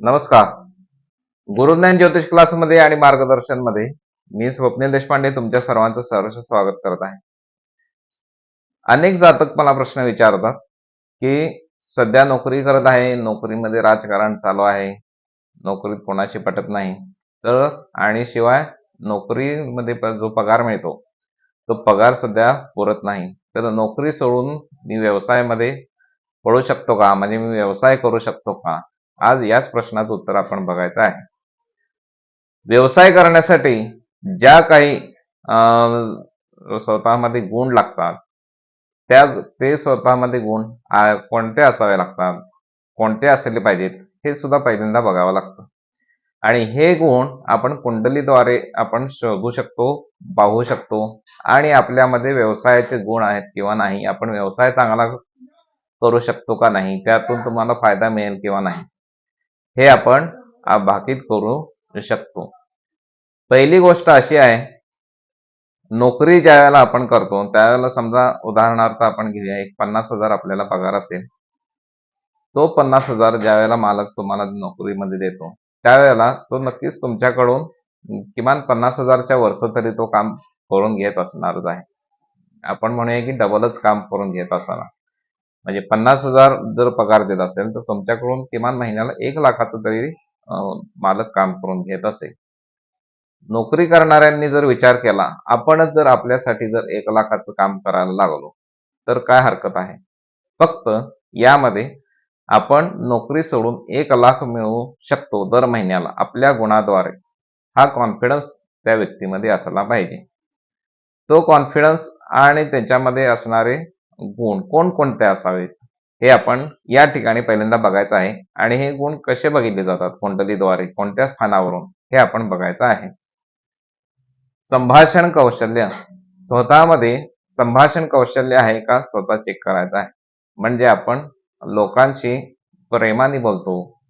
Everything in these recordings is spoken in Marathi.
नमस्कार. गुरुज्ञान ज्योतिष क्लासमध्ये आणि मार्गदर्शनमध्ये मी स्वप्नील देशपांडे तुमच्या सर्वांचं सहर्ष स्वागत करत आहे. अनेक जातक मला प्रश्न विचारतात की सध्या नोकरी करत आहे नोकरीमध्ये राजकारण चालू आहे नोकरीत कोणाशी पटत नाही तर आणि शिवाय नोकरीमध्ये जो पगार मिळतो तो पगार सध्या पुरत नाही. तर नोकरी सोडून मी व्यवसायामध्ये पडू शकतो का? म्हणजे मी व्यवसाय करू शकतो का? आज याच प्रश्नाचं उत्तर आपण बघायचं आहे. व्यवसाय करण्यासाठी ज्या काही अं, स्वतःमध्ये गुण लागतात त्या ते स्वतःमध्ये गुण कोणते असावे लागतात? कोणते असले पाहिजेत? हे सुद्धा पहिल्यांदा बघावं लागतं. आणि हे गुण आपण कुंडलीद्वारे आपण शोधू शकतो पाहू शकतो आणि आपल्यामध्ये व्यवसायाचे गुण आहेत किंवा नाही आपण व्यवसाय चांगला करू शकतो का नाही? त्यातून तुम्हाला फायदा मिळेल किंवा नाही? हे आपण भाकीत करू शकतो. पहिली गोष्ट अशी आहे नोकरी ज्या वेळेला आपण करतो त्यावेळेला समजा उदाहरणार्थ आपण घेऊया एक पन्नास हजार आपल्याला पगार असेल तो पन्नास हजार ज्या वेळेला मालक तुम्हाला नोकरीमध्ये देतो त्यावेळेला तो नक्कीच तुमच्याकडून किमान पन्नास हजारच्या वरचं तरी तो काम करून घेत असणारच आहे. आपण म्हणूया की डबलच काम करून घेत असणार म्हणजे पन्नास हजार जर पगार देत असेल तर तुमच्याकडून किमान महिन्याला एक लाखाचं तरी मालक काम करून घेत असेल. नोकरी करणाऱ्यांनी जर विचार केला आपणच जर आपल्यासाठी जर एक लाखाचं काम करायला लागलो तर काय हरकत आहे? फक्त यामध्ये आपण नोकरी सोडून एक लाख मिळवू शकतो दर महिन्याला आपल्या गुणाद्वारे. हा कॉन्फिडन्स त्या व्यक्तीमध्ये असला पाहिजे. तो कॉन्फिडन्स आणि त्याच्यामध्ये असणारे गुण. कोणकोणते असावेत हे आपण या ठिकाणी पहिल्यांदा बघायचं आहे. आणि हे गुण कसे बघितले जातात? कुंडलीद्वारे कोणत्या स्थानावरून? हे आपण बघायचं आहे. संभाषण कौशल्य. स्वतःमध्ये संभाषण कौशल्य आहे का? स्वतः चेक करायचं आहे. म्हणजे आपण लोकांशी प्रेमाने बोलतो.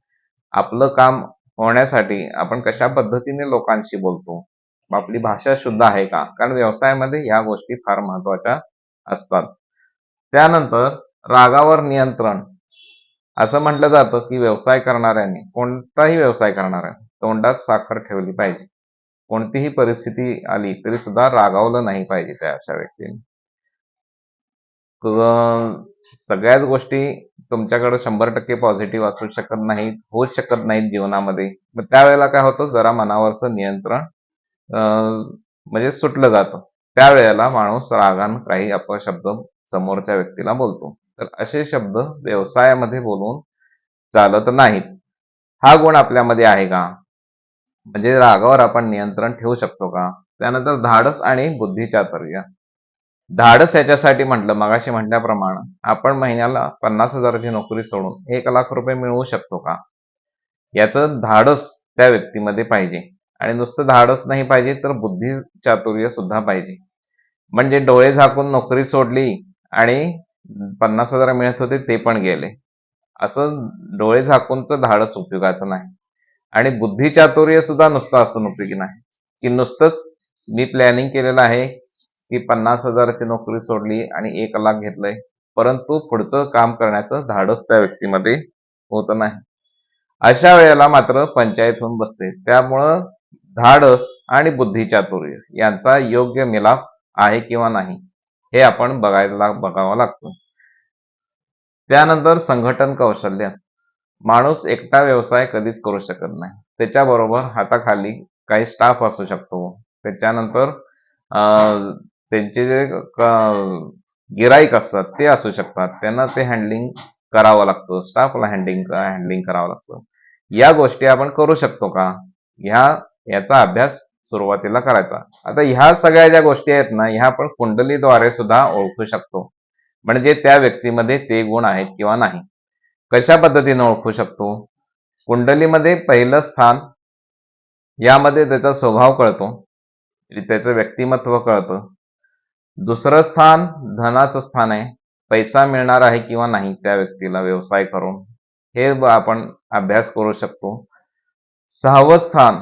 आपलं काम होण्यासाठी आपण कशा पद्धतीने लोकांशी बोलतो? आपली भाषा शुद्ध आहे का? कारण व्यवसायामध्ये या गोष्टी फार महत्त्वाच्या असतात. त्यानंतर रागावर नियंत्रण. असं म्हटलं जातं की व्यवसाय करणाऱ्यांनी कोणताही व्यवसाय करणाऱ्या तोंडात साखर ठेवली पाहिजे. कोणतीही परिस्थिती आली तरी सुद्धा रागावलं नाही पाहिजे त्या अशा व्यक्तीने. सगळ्याच गोष्टी तुमच्याकडे शंभर टक्के पॉझिटिव्ह असू शकत नाहीत होऊ शकत नाहीत जीवनामध्ये. मग त्यावेळेला काय होतं? जरा मनावरचं नियंत्रण म्हणजे सुटलं जातं. त्यावेळेला माणूस रागान काही अपशब्द समोरच्या व्यक्तीला बोलतो. तर असे शब्द व्यवसायामध्ये बोलून चालत नाहीत. हा गुण आपल्यामध्ये आहे का? म्हणजे रागावर आपण नियंत्रण ठेवू शकतो का? त्यानंतर धाडस आणि बुद्धिचातुर्य. धाडस याच्यासाठी म्हटलं मगाशी म्हटल्याप्रमाणे आपण महिन्याला पन्नास हजाराची नोकरी सोडून एक लाख रुपये मिळवू शकतो का? याचं धाडस त्या व्यक्तीमध्ये पाहिजे. आणि नुसतं धाडस नाही पाहिजे तर बुद्धी चातुर्य सुद्धा पाहिजे. म्हणजे डोळे झाकून नोकरी सोडली आणि पन्नास हजार मिळत होते ते पण गेले. असं डोळे झाकूनचं धाडस उपयोगाचं नाही. आणि बुद्धी चातुर्य सुद्धा नुसतं असून उपयोगी नाही. की नुसतंच मी प्लॅनिंग केलेलं आहे की पन्नास हजाराची नोकरी सोडली आणि एक लाख घेतलंय परंतु पुढचं काम करण्याचं धाडस त्या व्यक्तीमध्ये होत नाही. अशा वेळेला मात्र पंचायत होऊन बसते. त्यामुळं धाडस आणि बुद्धी चातुर्य यांचा योग्य मिलाप आहे किंवा नाही हे आपण बघायला बघावं लागतो. त्यानंतर संघटन कौशल्य. माणूस एकटा व्यवसाय कधीच करू शकत नाही. त्याच्याबरोबर हाताखाली काही स्टाफ असू शकतो. त्याच्यानंतर त्यांचे जे गिराईक असतात ते असू शकतात. त्यांना ते हँडलिंग करावं लागतं. स्टाफला हँडलिंग हँडलिंग करावं लागतं. या गोष्टी आपण करू शकतो का? ह्या याचा अभ्यास सुरुवातीला करायचा. आता ह्या सगळ्या ज्या गोष्टी आहेत ना ह्या आपण कुंडलीद्वारे सुद्धा ओळखू शकतो. म्हणजे त्या व्यक्तीमध्ये ते गुण आहेत किंवा नाही. कशा पद्धतीने ओळखू शकतो? कुंडलीमध्ये पहिलं स्थान यामध्ये त्याचा स्वभाव कळतो. त्याचं व्यक्तिमत्व कळतं. दुसरं स्थान धनाचं स्थान आहे. पैसा मिळणार आहे किंवा नाही त्या व्यक्तीला व्यवसाय करून. हे आपण अभ्यास करू शकतो. सहावं स्थान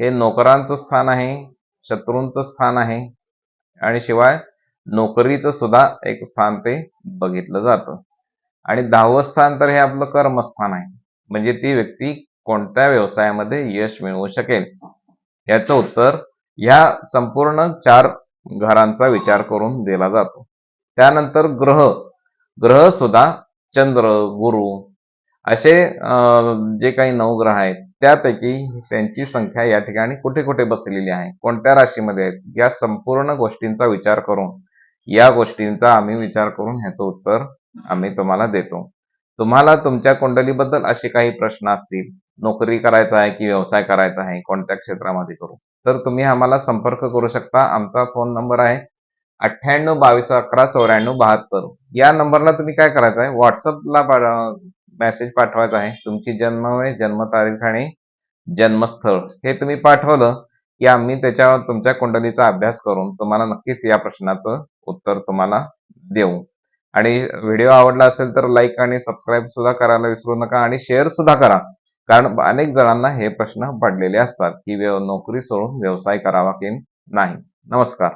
हे नोकरांचं स्थान आहे शत्रूंचं स्थान आहे आणि शिवाय नोकरीचं सुद्धा एक स्थान ते बघितलं जातं. आणि दहावं स्थान तर हे आपलं कर्मस्थान आहे. म्हणजे ती व्यक्ती कोणत्या व्यवसायामध्ये यश मिळवू शकेल? याचं उत्तर ह्या संपूर्ण चार घरांचा विचार करून दिला जातो. त्यानंतर ग्रह. ग्रह सुद्धा चंद्र गुरु असे अं, जे काही नऊ ग्रह आहेत त्यापैकी त्यांची संख्या या ठिकाणी कुठे कुठे बसलेली आहे? कोणत्या राशीमध्ये आहेत? या संपूर्ण गोष्टींचा विचार करून या गोष्टींचा आम्ही विचार करून ह्याचं उत्तर आम्ही तुम्हाला देतो. तुम्हाला तुमच्या कुंडलीबद्दल असे काही प्रश्न असतील नोकरी करायचा आहे की व्यवसाय करायचा आहे कोणत्या क्षेत्रामध्ये करू? तर तुम्ही आम्हाला संपर्क करू शकता. आमचा फोन नंबर आहे अठ्ठ्याण्णव बावीस अकरा चौऱ्याण्णव बहात्तर. या नंबरला तुम्ही काय करायचं आहे? व्हॉट्सअपला मेसेज पाठवायचा आहे. तुमची जन्म वेळ जन्मतारीख आणि जन्मस्थळ हे तुम्ही पाठवलं की आम्ही त्याच्यावर तुमच्या कुंडलीचा अभ्यास करून तुम्हाला नक्कीच या प्रश्नाचं उत्तर तुम्हाला देऊ. आणि व्हिडिओ आवडला असेल तर लाईक आणि सबस्क्राईब सुद्धा करायला विसरू नका आणि शेअर सुद्धा करा. कारण अनेक जणांना हे प्रश्न पडलेले असतात की नोकरी सोडून व्यवसाय करावा की नाही. नमस्कार.